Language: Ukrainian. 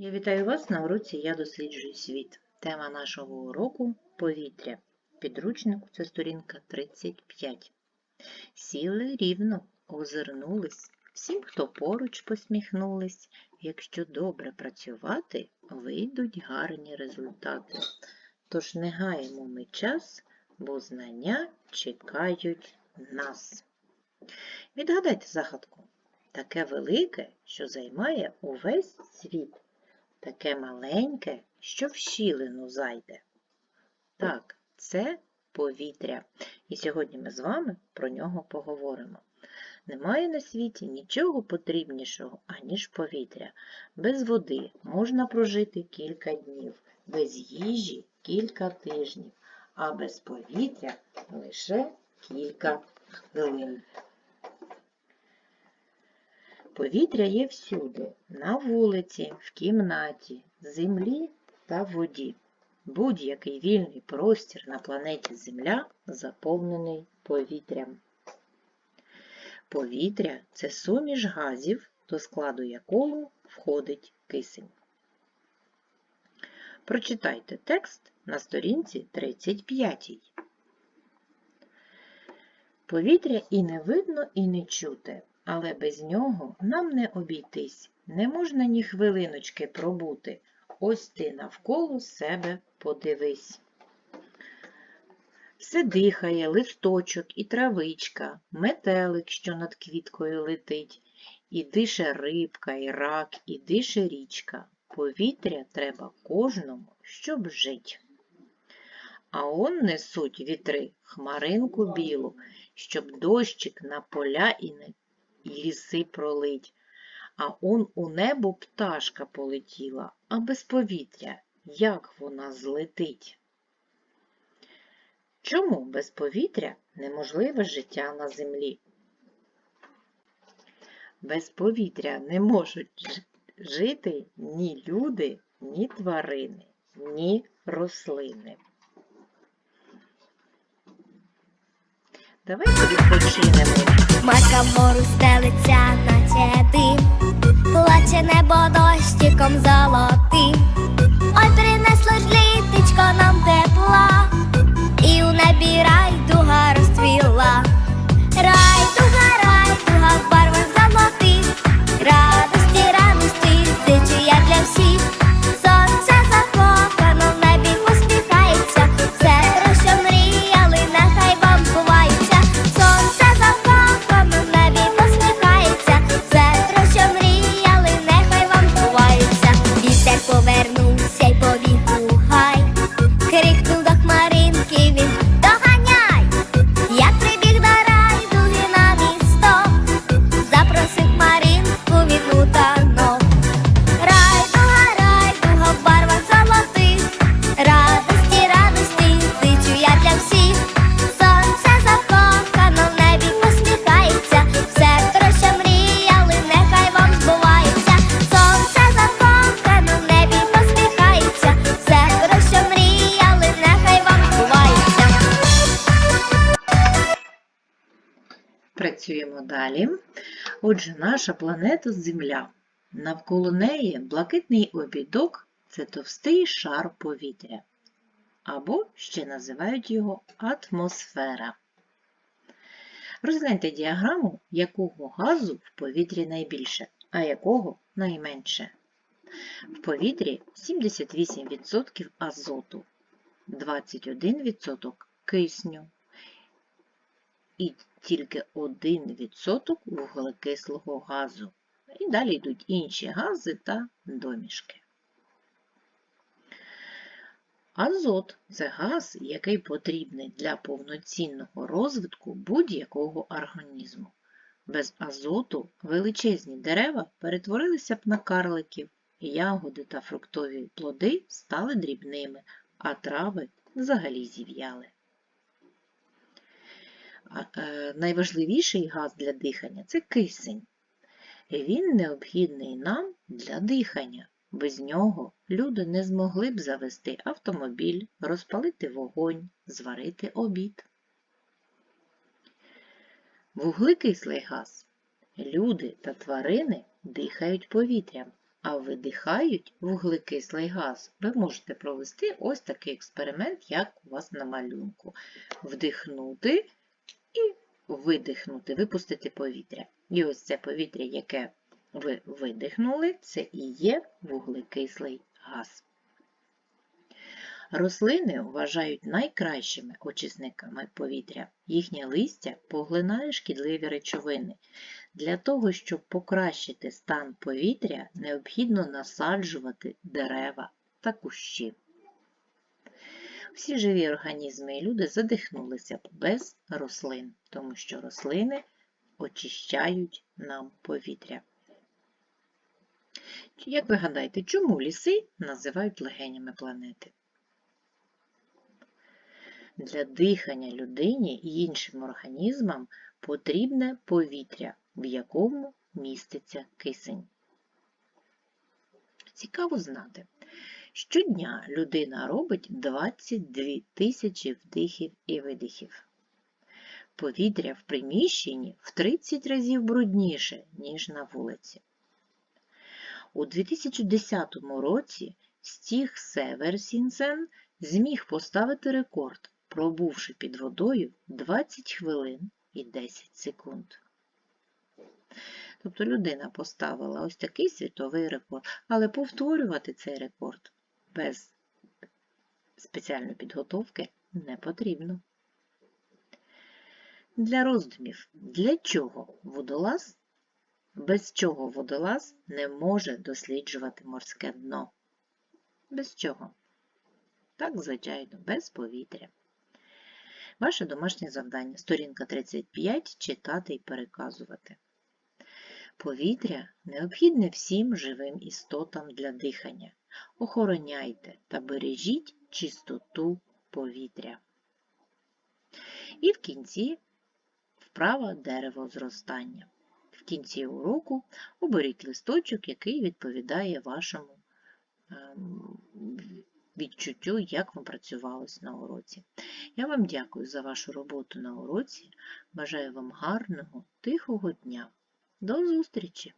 Я вітаю вас на уроці Я досліджую світ. Тема нашого уроку повітря. Підручник це сторінка 35. Сіли рівно, озирнулись. Всім, хто поруч посміхнулись. Якщо добре працювати, вийдуть гарні результати. Тож не гаємо ми час, бо знання чекають нас. Відгадайте загадку. Таке велике, що займає увесь світ таке маленьке, що в щілину зайде. Так, це повітря. І сьогодні ми з вами про нього поговоримо. Немає на світі нічого потрібнішого, аніж повітря. Без води можна прожити кілька днів, без їжі кілька тижнів, а без повітря лише кілька хвилин. Повітря є всюди, на вулиці, в кімнаті, землі та воді. Будь-який вільний простір на планеті Земля заповнений повітрям. Повітря це суміш газів, до складу якого входить кисень. Прочитайте текст на сторінці 35. Повітря і не видно, і не чути але без нього нам не обійтись, не можна ні хвилиночки пробути. Ось ти навколо себе подивись. Все дихає листочок і травичка, метелик, що над квіткою летить, і дише рибка, і рак, і дише річка. Повітря треба кожному, щоб жить. А он несуть вітри хмаринку білу, щоб дощик на поля і і ліси пролить. А он у небо пташка полетіла, а без повітря як вона злетить? Чому без повітря неможливе життя на землі? Без повітря не можуть жити ні люди, ні тварини, ні рослини. Давайте відпочинемо. Матка вгору стелиться, наче дим, плаче небо дощиком золотим. Ой, принесло ж літечко нам тепла, Працюємо далі. Отже, наша планета Земля. Навколо неї блакитний обідок це товстий шар повітря. Або ще називають його атмосфера. Розгляньте діаграму, якого газу в повітрі найбільше, а якого найменше. В повітрі 78% азоту, 21% кисню і тільки 1% вуглекислого газу. І далі йдуть інші гази та домішки. Азот це газ, який потрібний для повноцінного розвитку будь-якого організму. Без азоту величезні дерева перетворилися б на карликів, ягоди та фруктові плоди стали дрібними, а трави взагалі зів'яли. Е, Найважливіший газ для дихання це кисень. Він необхідний нам для дихання. Без нього люди не змогли б завести автомобіль, розпалити вогонь, зварити обід. Вуглекислий газ. Люди та тварини дихають повітрям, а видихають вуглекислий газ. Ви можете провести ось такий експеримент, як у вас на малюнку. Вдихнути і видихнути, випустити повітря. І ось це повітря, яке ви видихнули, це і є вуглекислий газ. Рослини вважають найкращими очисниками повітря. Їхнє листя поглинає шкідливі речовини. Для того, щоб покращити стан повітря, необхідно насаджувати дерева та кущі. Всі живі організми і люди задихнулися без рослин, тому що рослини очищають нам повітря. Як ви гадаєте, чому ліси називають легенями планети? Для дихання людині і іншим організмам потрібне повітря, в якому міститься кисень. Цікаво знати. Щодня людина робить 22 тисячі вдихів і видихів. Повітря в приміщенні в 30 разів брудніше, ніж на вулиці. У 2010 році Стіг Северсінсен зміг поставити рекорд, пробувши під водою 20 хвилин і 10 секунд. Тобто людина поставила ось такий світовий рекорд, але повторювати цей рекорд без спеціальної підготовки не потрібно. Для роздумів, для чого водолаз, без чого водолаз не може досліджувати морське дно? Без чого? Так, звичайно, без повітря. Ваше домашнє завдання, сторінка 35, читати і переказувати. Повітря необхідне всім живим істотам для дихання. Охороняйте та бережіть чистоту повітря. І в кінці вправа деревозростання. В кінці уроку оберіть листочок, який відповідає вашому ем, відчуттю, як вам працювалось на уроці. Я вам дякую за вашу роботу на уроці. Бажаю вам гарного, тихого дня. До зустрічі!